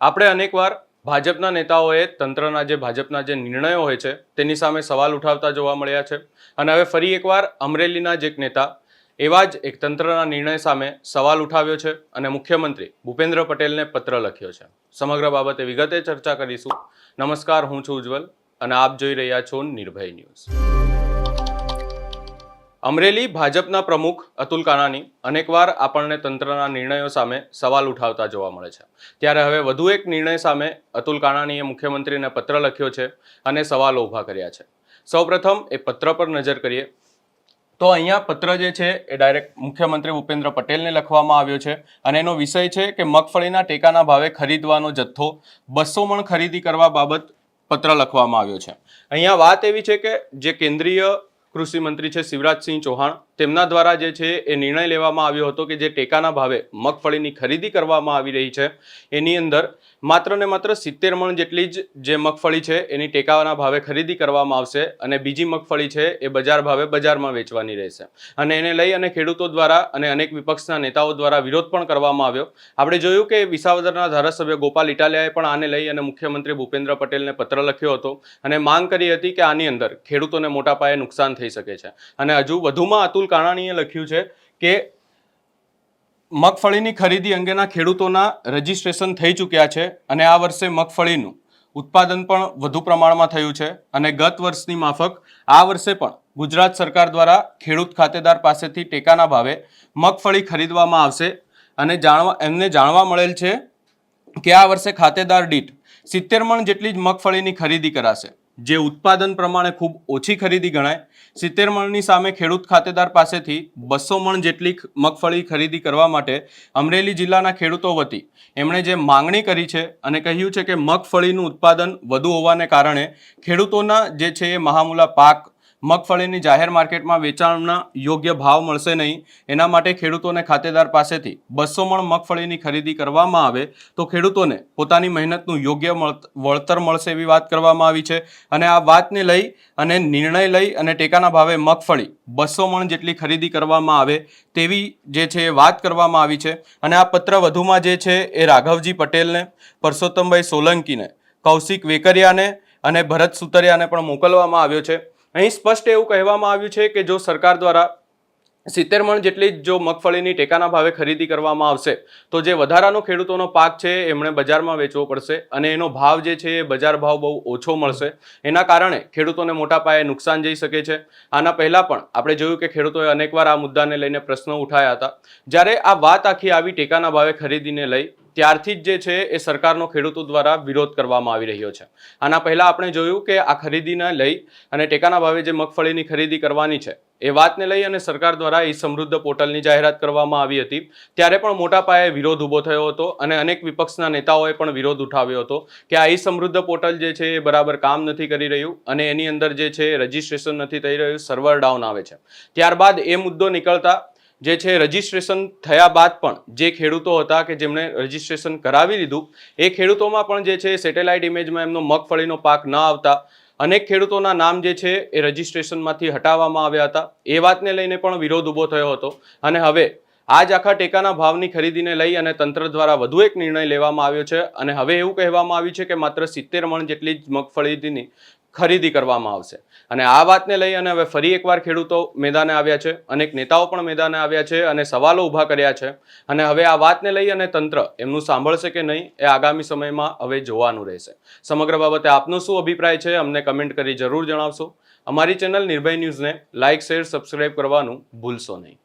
આપણે અનેકવાર ભાજપના નેતાઓએ તંત્રના જે ભાજપના જે નિર્ણયો હોય છે, તેની સામે સવાલ ઉઠાવતા જોવા મળ્યા છે. અને હવે ફરી એકવાર અમરેલીના જ એક નેતા એવા જ એક તંત્રના નિર્ણય સામે સવાલ ઉઠાવ્યો છે અને મુખ્યમંત્રી ભૂપેન્દ્ર પટેલને પત્ર લખ્યો છે. સમગ્ર બાબતે વિગતે ચર્ચા કરીશું. નમસ્કાર, હું છું ઉજ્જવલ અને આપ જોઈ રહ્યા છો નિર્ભય ન્યૂઝ. અમરેલી ભાજપના પ્રમુખ અતુલ કાનાની અનેકવાર આપણને તંત્રના નિર્ણયો સામે સવાલ ઉઠાવતા જોવા મળે છે. ત્યારે હવે વધુ એક નિર્ણય સામે અતુલ કાનાણીએ મુખ્યમંત્રીને પત્ર લખ્યો છે અને સવાલો ઊભા કર્યા છે. સૌપ્રથમ એ પત્ર પર નજર કરીએ. તો અહીંયા પત્ર જે છે એ ડાયરેક્ટ મુખ્યમંત્રી ભૂપેન્દ્ર પટેલને લખવામાં આવ્યો છે અને એનો વિષય છે કે મગફળીના ટેકાના ભાવે ખરીદવાનો જથ્થો બસો મણ ખરીદી કરવા બાબત પત્ર લખવામાં આવ્યો છે. અહીંયા વાત એવી છે કે જે કેન્દ્રીય કૃષિ મંત્રી છે શિવરાજસિંહ ચૌહાણ. તેમના દ્વારા જે છે એ નિર્ણય લેવામાં આવ્યો હતો કે જે ટેકાના ભાવે મગફળીની ખરીદી કરવામાં આવી રહી છે. એની અંદર માત્ર ને માત્ર સિત્તેર મણ જેટલી જ જે મગફળી છે એની ટેકાના ભાવે ખરીદી કરવામાં આવશે અને બીજી મગફળી છે એ બજાર ભાવે બજારમાં વેચવાની રહેશે. અને એને લઈ અને ખેડૂતો દ્વારા અને અનેક વિપક્ષના નેતાઓ દ્વારા વિરોધ પણ કરવામાં આવ્યો. આપણે જોયું કે વિસાવદરના ધારાસભ્ય ગોપાલ ઇટાલિયાએ પણ આને લઈ અને મુખ્યમંત્રી ભૂપેન્દ્ર પટેલને પત્ર લખ્યો હતો અને માંગ કરી હતી કે આની અંદર ખેડૂતોને મોટા પાયે નુકસાન થઈ શકે છે. અને હજુ વધુમાં અતુલ કાણાણીએ લખ્યું છે કે મગફળીની ખરીદી અંગેના ખેડૂતોના રજીસ્ટ્રેશન થઈ ચૂક્યા છે અને આ વર્ષે મગફળીનું ઉત્પાદન પણ વધુ પ્રમાણમાં થયું છે અને ગત વર્ષની માફક આ વર્ષે પણ ગુજરાત સરકાર દ્વારા ખેડૂત ખાતેદાર પાસેથી ટેકાના ભાવે મગફળી ખરીદવામાં આવશે અને જાણવા, એમને જાણવા મળેલ છે કે આ વર્ષે ખાતેદાર દીઠ સિત્તેર મણ જેટલી જ મગફળીની ખરીદી કરાશે. જે ઉત્પાદન પ્રમાણે ખૂબ ઓછી ખરીદી ગણાય, સિત્તેર મણની સામે ખેડૂત ખાતેદાર પાસેથી બસો મણ જેટલી મગફળી ખરીદી કરવા માટે અમરેલી જિલ્લાના ખેડૂતો વતી એમણે જે માંગણી કરી છે અને કહ્યું છે કે મગફળીનું ઉત્પાદન વધુ હોવાને કારણે ખેડૂતોના જે છે એ મહામૂલા પાક મગફળીની જાહેર માર્કેટમાં વેચાણના યોગ્ય ભાવ મળશે નહીં. એના માટે ખેડૂતોને ખાતેદાર પાસેથી બસો મણ મગફળીની ખરીદી કરવામાં આવે તો ખેડૂતોને પોતાની મહેનતનું યોગ્ય વળતર મળશે એવી વાત કરવામાં આવી છે. અને આ વાતને લઈ અને નિર્ણય લઈ અને ટેકાના ભાવે મગફળી બસો મણ જેટલી ખરીદી કરવામાં આવે તેવી જે છે એ વાત કરવામાં આવી છે. અને આ પત્ર વધુમાં જે છે એ રાઘવજી પટેલને, પરસોત્તમભાઈ સોલંકીને, કૌશિક વેકરિયાને અને ભરત સુતરિયાને પણ મોકલવામાં આવ્યો છે. અહીં સ્પષ્ટ એવું કહેવામાં આવ્યું છે કે જો સરકાર દ્વારા સિત્તેર મણ જેટલી જ મગફળીની ટેકાના ભાવે ખરીદી કરવામાં આવશે, તો જે વધારાનો ખેડૂતોનો પાક છે એમણે બજારમાં વેચવો પડશે અને એનો ભાવ જે છે એ બજાર ભાવ બહુ ઓછો મળશે. એના કારણે ખેડૂતોને મોટા પાયે નુકસાન જઈ શકે છે. આના પહેલાં પણ આપણે જોયું કે ખેડૂતોએ અનેકવાર આ મુદ્દાને લઈને પ્રશ્નો ઉઠાયા હતા. જ્યારે આ વાત આખી આવી ટેકાના ભાવે ખરીદીને લઈ, ત્યારથી જ જે છે એ સરકારનો ખેડૂતો દ્વારા વિરોધ કરવામાં આવી રહ્યો છે. આના પહેલાં આપણે જોયું કે આ ખરીદીને લઈ અને ટેકાના ભાવે જે મગફળીની ખરીદી કરવાની છે એ વાતને લઈ અને સરકાર દ્વારા ઈ સમૃદ્ધ પોર્ટલની જાહેરાત કરવામાં આવી હતી. ત્યારે પણ મોટા પાયે વિરોધ ઊભો થયો હતો અને અનેક વિપક્ષના નેતાઓએ પણ વિરોધ ઉઠાવ્યો હતો કે આ ઈ સમૃદ્ધ પોર્ટલ જે છે એ બરાબર કામ નથી કરી રહ્યું અને એની અંદર જે છે રજીસ્ટ્રેશન નથી થઈ રહ્યું સર્વર ડાઉન આવે છે. ત્યારબાદ એ મુદ્દો નીકળતા જે છે રજિસ્ટ્રેશન થયા બાદ પણ જે ખેડૂતો હતા કે જેમણે રજિસ્ટ્રેશન કરાવી લીધું, એ ખેડૂતોમાં પણ જે છે સેટેલાઇટ ઇમેજમાં એમનો મગફળીનો પાક ન આવતા અનેક ખેડૂતોના નામ જે છે એ રજીસ્ટ્રેશનમાંથી હટાવવામાં આવ્યા હતા. એ વાતને લઈને પણ વિરોધ ઊભો થયો હતો અને હવે આજ આખા ટેકાના ભાવની ખરીદીને લઈ અને તંત્ર દ્વારા વધુ એક નિર્ણય લેવામાં આવ્યો છે. અને હવે એવું કહેવામાં આવ્યું છે કે માત્ર સિત્તેર મણ જેટલી જ મગફળીની ખરીદી કરવામાં આવશે. અને આ વાતને લઈ અને હવે ફરી એકવાર ખેડૂતો મેદાને આવ્યા છે. અનેક નેતાઓ પણ મેદાને આવ્યા છે અને સવાલો ઊભા કર્યા છે. અને હવે આ વાતને લઈ અને તંત્ર એમનું સાંભળશે કે નહીં એ આગામી સમયમાં હવે જોવાનું રહેશે. સમગ્ર બાબતે આપનો શું અભિપ્રાય છે અમને કમેન્ટ કરી જરૂર જણાવશો. અમારી ચેનલ નિર્ભય ન્યૂઝને લાઇક, શેર, સબસ્ક્રાઇબ કરવાનું ભૂલશો નહીં.